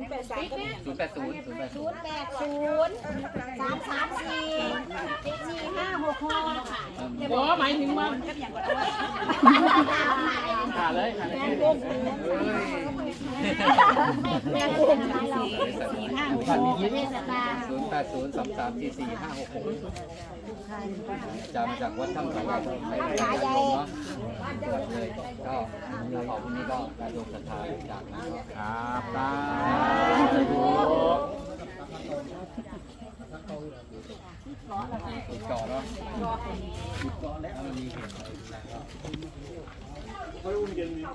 นย์แปดสามก็มีศูนย์แปดศูนย์ศูนย์แปดศูศูนนย์ย์แปดศูนย์สามสามสี่สี่ห้าหกหกโอ้หมายถึงว่าขาเลยขาเลยแม่กุ้งเราสี่ห้า หกเทศบาลศูนย์แปดศูนย์สองสามสี่สี่ห้าหกหกจะมาจากวัดถ้ำสายใหญ่ไปไปยาเนาะตรวจเลยก็แล้วของพวกนี้ก็ระดมศรัทธาจากนั้นก็ครับตาธุ ติดต่อเนาะติดต่อแล้วมันมีเหตุ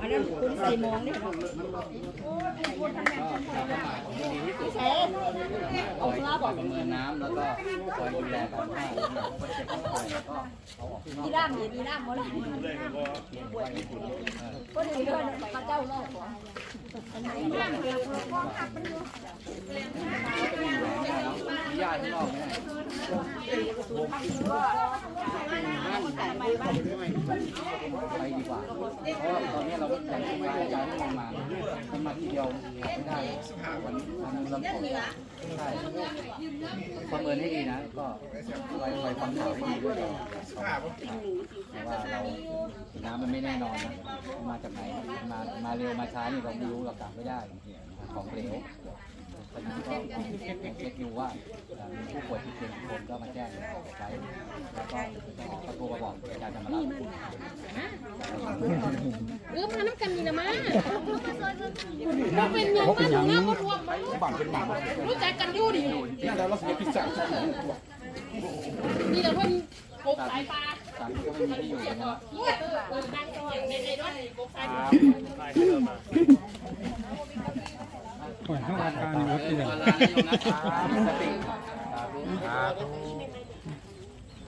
อันนั้นคุณใส่มองเนี่ยก็ดีที่สุดคอยประเมินน้ำแล้วก็คอยดูแลการท่าคนเจ็บคนป่วยแล้วก็เอาออกนมีร่ามอยู่มีร่ามหมดเลยก็ดีด้วยพระเจ้าเล่าขอมีญาติข้างนอกไหม ไปดีกว่า เพราะว่าตอนนี้เรายังไม่ได้ย้ายให้ลงมามันมาที่เดียวไม่ได้วันวันลำผมใช่ประเมินให้ดีนะ ก็ไว้ไว้ฟังข่าวให้ดีด้วยแต่ว่าเราน้ำมันไม่แน่นอนนะ มาจากไหน มา มาเร็วมาช้านี่เราไม่รู้เรากลับไม่ได้ ของเหลว เพราะฉะนั้นก็เช็คดูว่ามีผู้ป่วยที่เป็นคนก็มาแจ้งไว้แล้วก็เขาโทรมาบอกอาจารย์จะมารับเออมาน้ำกันนี่นะมาเราเป็นยังมาถึงน้ำมาทวงมาบังเป็นบังรู้จักกันอยู่ดินี่เราเราเสียพิซซ่านี่เราเพิ่นกบสายปลาตามที่ก็ไม่มีที่อนเออเออนั่งเสียงในในรถกบสายปลา ปล่อยให้อาการนี้วัดที่ไหนเวลาให้นะครับมีสติ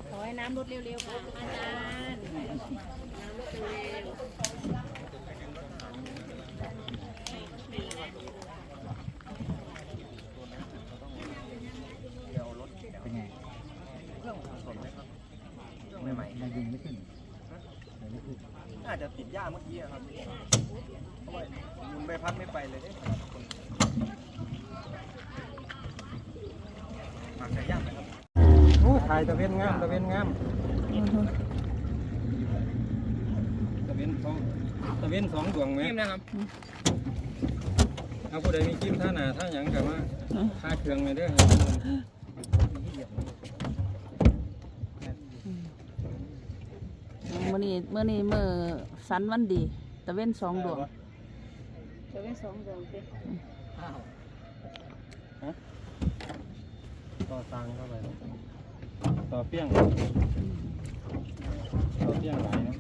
ขอให้น้ำลดเร็วๆค่ะอาจารย์เป็นไงไม่ใหม่ยังยิงไม่ขึ้นน่าจะติดหญ้าเมื่อกี้ครับเพราะว่ามุนใบพัดไม่ไปเลยเนี่ยคนหมักใส่ย่างนะครับ โอ้ ถ่ายตะเวนงามตะเวนงามตะเวนสองตะเวนสองดวงไหมนิ่มนะครับเอาผู้ใดมีจิ้มท่าหนาท่าหยังกับว่าท่าเครื่องเลยเด้อมื่อนี้มื่อนี้มื่อสันวันดี ตะเว้นสองดวงจะเป็นสองดวงเป็นต่อตังเข้าไป ต่อเปี้ยงต่อเปี้ยงไหลนะ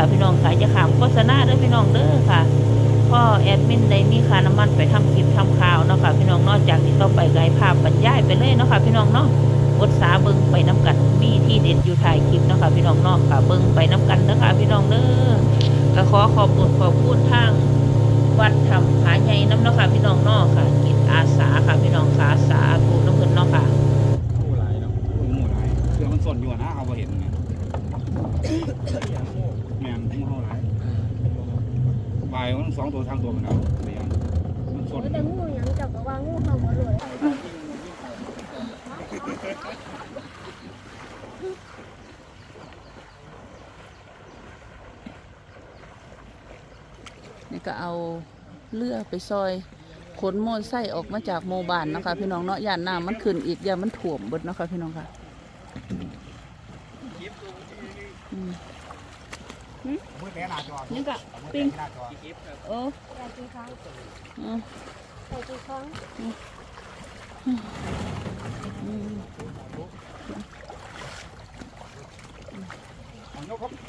ค่ะ พี่น้องค่ะจะขามโฆษณาเด้อพี่น้องเด้อค่ะพ่อแอดมินได้มีค่าน้ำมันไปทำคลิปทำข่าวเนาะค่ะพี่น้องนอกจากที่ต่อไปไกลภาพบรรยายไปเลยเนาะค่ะพี่น้องเนาะกดสาเบิงไปน้ำกันมีที่เด็ดอยู่ถ่ายคลิปเนาะค่ะพี่น้องเนาะค่ะเบิงไปน้ำกันเด้อค่ะพี่น้องเด้อก็ขอขอบคุณขอบคุณทางวัดทำผาใหญ่น้ำเนาะค่ะพี่น้องเนาะค่ะกิจอาสาค่ะพี่น้องค่ะสาธุน้ำเพิ่นเนาะค่ะ หมู่หลายเนาะหมู่หลายเสือมันสนอยู่อะนะเอาไปเห็นไงแม่นหมู่เฮาหลายบาย มันสองตัวทางตัวกันเอาเรียนมันสนแต่งูยังจับก็ว่างูเห่าบ่รวยนี่ก็เอาเรือไปซอยขนโมอไส้ออกมาจากโมบานนะคะ พี่น้องเนาะย่านน้ำมันขึ้นอีกย่ามันถ่วมเบิดนะคะพี่น้องค่ะอืม นี่ก็ปิ้งโอ้ใส่กี่ครั้งอืมใส่กี่ครั้งอืม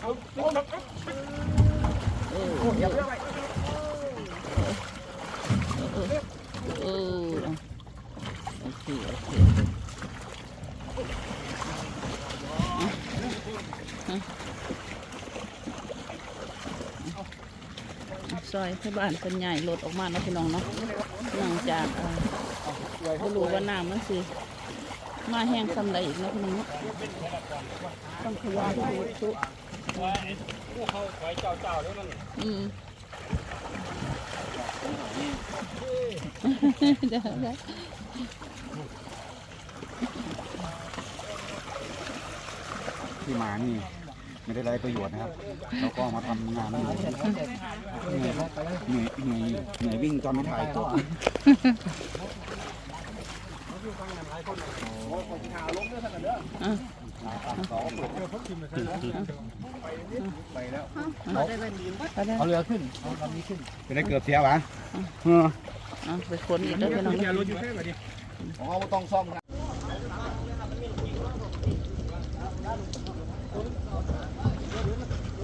เออเออเออโอเคโอเค ซอยที่บ้านเป็นใหญ่รถออกมาเนาะพี่น้องเนาะเนื่งจากเอ่อไม่รู้ว่าน้ำมันสิมาแห้งสำไรอีกนะพี่น้องต้องขยันดูชุผู้เขาคอยเจ้าเจ้าแล้วมันอืมเดี๋ยวเดี๋ยวที่มานี่ ไม่ได้ไรประโยชน์นะครับเราก็มาทำงานนี่เหนื่อยเหนื่อยเหนื่อยเหนื่อยวิ่งตอนไม่ถ่ายตัวอะเอาเรือขึ้นเอาลำนี้ขึ้นจะได้เกือบเสียวะเอออะไปคนอีกแล้วพี่น้องเสียรถอยู่แค่ไหนดิของเขาต้องซ่อมนะ เ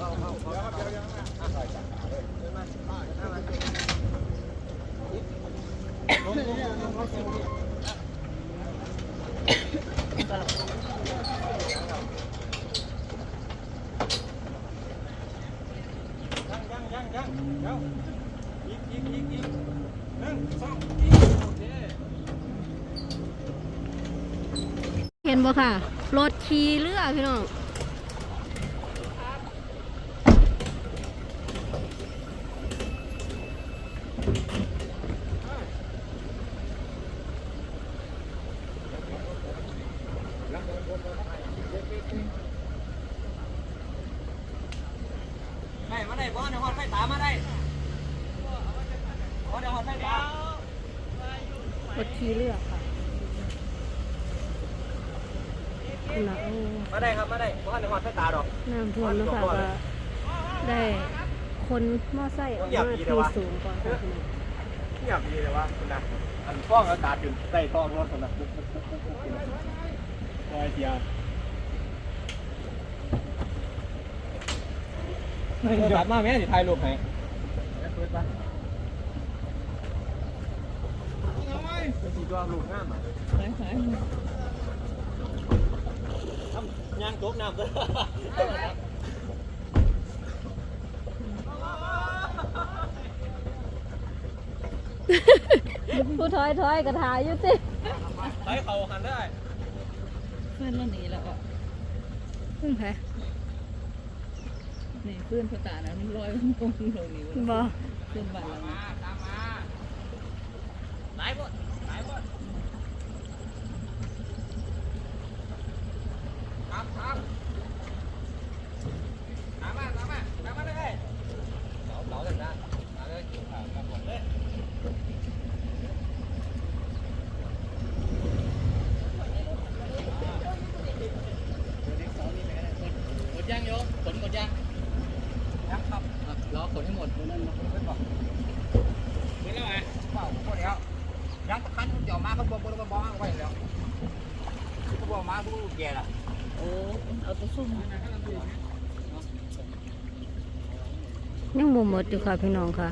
ห็นบ่ค่ะ รถขี่เรือพี่น้อง ได้มาได้บ่เดี๋ยวฮอดไฟตามมาได้บ่เดี๋ยวฮอดไฟตามรถขี่เรือค่ะนะโอ้มาได้ครับมาได้บ่เดี๋ยวฮอดไฟตาดอกน้ำท่วมแล้วค่ะก็ได้คนมอไซค์ออกมาที่สูงก่อนค่ะพี่น้องเงียบดีเลยว่าคุณนะอันฟ้องอากาศอยู่ใต้ท้องรถคนนะคอยเสียห ยอดมาแม่สิถ่ายรูปให้สีตัวรูปงามอะย่างตกน้ำเลยผู้ถอยถอยกระถายอยู่ติใช้เขาหันได้เพื่อนเราหนีแล้วอะพึ่งแพ้ นี่เพื่อนเขาตานะมันลอยมันตรงลงนี่บ่เพื่อนบ้านเรานี่หลายบดหลายบดครับครับ ยังคันเดี๋ยว มาเขาบอกบอกบอไว้แล้วก็บอกมาผู้แก่ละโอ้เอาตัวซุ่มยังบ่หมดอยู่ค่ะพี่น้องค่ะ